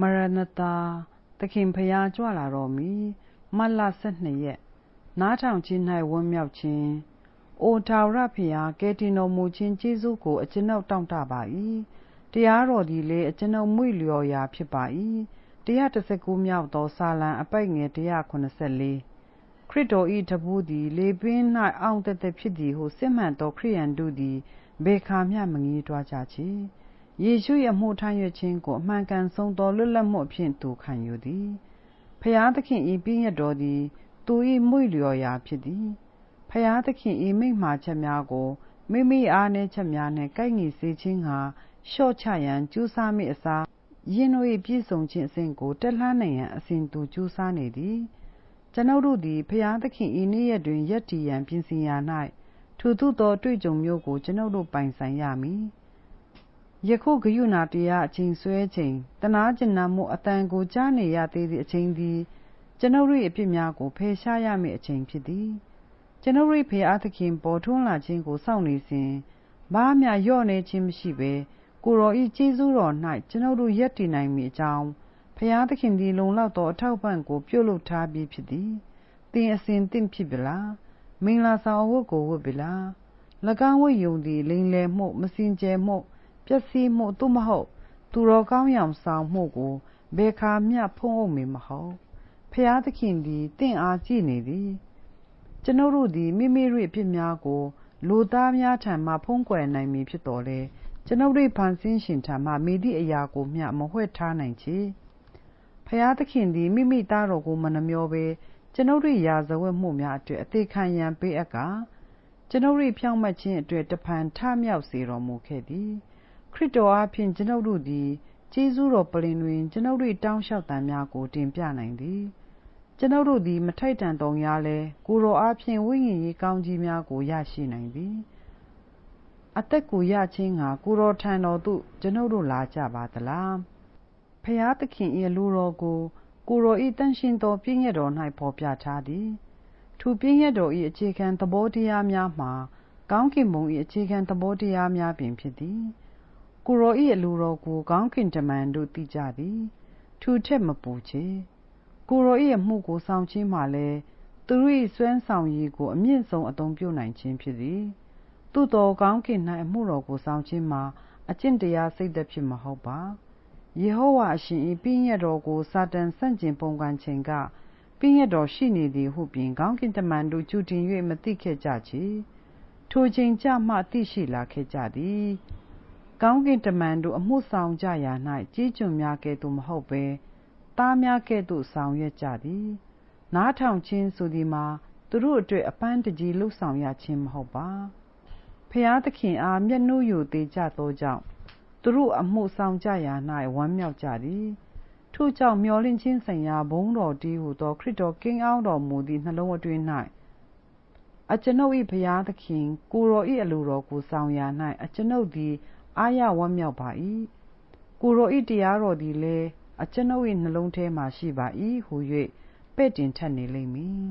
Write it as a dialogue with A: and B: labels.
A: မရဏတာသခင်ဖျားကြွလာတော်မူမတ်လ12ရက်နားထောင်ခြင်း၌ဝန်းမြောက်ခြင်းအိုထာဝရဖျားကယ်တင်တော်မူခြင်းကျေးဇူးကိုအကျွန်ုပ်တောင့်တပါ၏တရားတော်သည်လေအကျွန်ုပ်မွေ့လျော်ရာဖြစ်ပါ၏119မြောက်သောစာလံအပိုက်ငယ်184ခရစ်တော်၏တပူးသည် လေပင်၌အောင်တသက်ဖြစ်သည်ဟုစစ်မှန်သောခရိယန်တို့သည်ဘေခါမျှမငေးတွားကြချေ ယေရှု၏အမှုထမ်းရွက်ခြင်းကိုအမှန်ကန်ဆုံးသောလွတ်လပ်မှုအဖြစ်သူခံယူသည်ဖျားသခင်၏ပြည့်ညတ်တော်သည်သူ၏မွေ့လျော်ရာဖြစ်သည်ဖျားသခင်၏မိန့်မာချက်များကိုမိမိအားနည်းချက်များနှင့်ကိုက်ညီစေခြင်းဟာလျှော့ချရန်ကြိုးစားမိအစားယင်းတို့၏ပြည့်စုံခြင်းအစဉ်ကိုတက်လှမ်းနိုင်ရန်အစဉ်သူကြိုးစားနေသည်ကျွန်ုပ်တို့သည်ဖျားသခင်၏နေ့ရက်တွင်ရက်တည်ရန်ပြင်ဆင်ရာ၌ထိုသို့သောတွေ့ကြုံမျိုးကိုကျွန်ုပ်တို့ပိုင်ဆိုင်ရမည် ယခုဂယုဏတရားအချိန်ဆွဲချိန်တနာကျင်နာမှုအတန်ကိုကြားနေရသေးသည့်အချိန်သည်ကျွန်ုပ်၏အပြစ်များကိုဖယ်ရှားရမည့်အချိန်ဖြစ်သည်ကျွန်ုပ်၏ဖျားသခင်ပေါ်ထွန်းလာခြင်းကိုစောင့်နေစဉ်ဘာမျှယော့နေခြင်းမရှိဘဲကိုတော်ဤကျေးဇူးတော်၌ကျွန်ုပ်တို့ရက်တည်နိုင်မည်အကြောင်းဖျားသခင်သည်လုံလောက်သောအထောက်ပံ့ကိုပြုလုပ်ထားပြီးဖြစ်သည်သင်အစဉ်သင့်ဖြစ်ပြီလားမင်္ဂလာဆောင်အဝတ်ကိုဝတ်ပြီလား၎င်းဝတ်ယုံသည်လိန်လယ်မှုမစင်ကြယ်မှု ပျက်စီးမှုသို့မဟုတ် သူတော်ကောင်းရောင်ဆောင်မှုကိုဘယ်ခါမျှဖုံးအုပ်မည်မဟုတ်ဖျားသခင်သည်တင့်အားကြည့်နေသည်ကျွန်ုပ်တို့သည်မိမိ၏အဖြစ်များကိုလူသားများထံမှဖုံးကွယ်နိုင်မည်ဖြစ်တော်လဲကျွန်ုပ်၏ဖန်ဆင်းရှင်ထံမှမိသည့်အရာကိုမျှမဝှက်ထားနိုင်ချေဖျားသခင်သည်မိမိသားတော်ကိုမနှမျောဘဲကျွန်ုပ်၏ရာဇဝတ်မှုများအတွက်အသေးခံရန်ပေးအပ်ကာကျွန်ုပ်၏ဖြောင့်မတ်ခြင်းအတွက်တဖန်ထမြောက်စေတော်မူခဲ့သည်ခ ရစ်တော်အားဖြင့် ကျွန်ုပ်တို့သည် ကျေးဇူးတော်ပလင်တွင် ကျွန်ုပ်၏တောင်းလျှောက်တန်များကို တင်ပြနိုင်သည် ကျွန်ုပ်တို့သည် မထိုက်တန်သော်ငြားလည်း ကိုယ်တော်အားဖြင့် ဝိညာဉ်ရေးကောင်းကြီးများကို ရရှိနိုင်သည် အသက်ကိုရခြင်းငှါ ကိုယ်တော်ထံတော်သို့ ကျွန်ုပ်တို့ လာကြပါသလား ဘုရားသခင်၏အလိုတော်ကို ကိုယ်တော်၏သန့်ရှင်းသော ပညတ်တော်၌ဖော်ပြထားသည် ထိုပညတ်တော်၏အခြေခံသဘောတရားများမှာ ကောင်းကင်ဘုံ၏အခြေခံသဘောတရားများပင်ဖြစ်သည် ကိုယ်တော်၏အလိုတော်ကို ကောင်းကင်တမန်တို့သိကြသည် ထိုထက်မပူချေကိုယ်တော်၏အမှုကိုဆောင်ခြင်းမှာလည်းသူတို့၏စွမ်းဆောင်ရည်ကို အမြင့်ဆုံးအသုံးပြုနိုင်ခြင်းဖြစ်သည်သို့တော်ကောင်းကင်၌အမှုတော်ကိုဆောင်ခြင်းမှာအကျင့်တရားစိတ်သက်ဖြစ်မဟုတ်ပါယေဟောဝါအရှင်၏ပြည့်ညတ်တော်ကိုစာတန်ဆန့်ကျင်ပုန်ကန်ခြင်းကပြည့်ညတ်တော်ရှိနေသည်ဟုပြင်ကောင်းကင်တမန်တို့ကြူတင်၍မသိခဲ့ကြချေထိုချိန်ကြမှသိရှိလာခဲ့ကြသည် ကောင်းကင်တမန်တို့အမှုဆောင်ကြရာ၌ကြီးကျွန်များကဲ့သို့မဟုတ်ဘဲသားများကဲ့သို့ဆောင်ရွက်ကြသည်နားထောင်ခြင်းဆိုသည်မှာသူတို့အတွက်အပန်းတကြီးလှုပ်ဆောင်ရခြင်းမဟုတ်ပါဖျားသခင်အားမျက်နှိုးယိုသေးကြသောကြောင့်သူတို့အမှုဆောင်ကြရာ၌ဝမ်းမြောက်ကြသည်ထို့ကြောင့်မျောလင့်ခြင်းဆိုင်ရာဘုန်းတော်တီးဟုသောခရစ်တော်ကင်းအောင်တော်မူသည့်နှလုံးအတွင်း၌အကျွန်ုပ်၏ဘုရားသခင်ကိုတော်၏အလိုတော်ကိုဆောင်ရာ၌အကျွန်ုပ်သည် အာရဝမ်းမြောက်ပါ၏ကိုတော်၏တရားတော်သည်လည်းအကျွန်ုပ်၏နှလုံးထဲမှာရှိပါ၏ဟု၍ပဲ့တင်ထက်နေလိမ့်မည်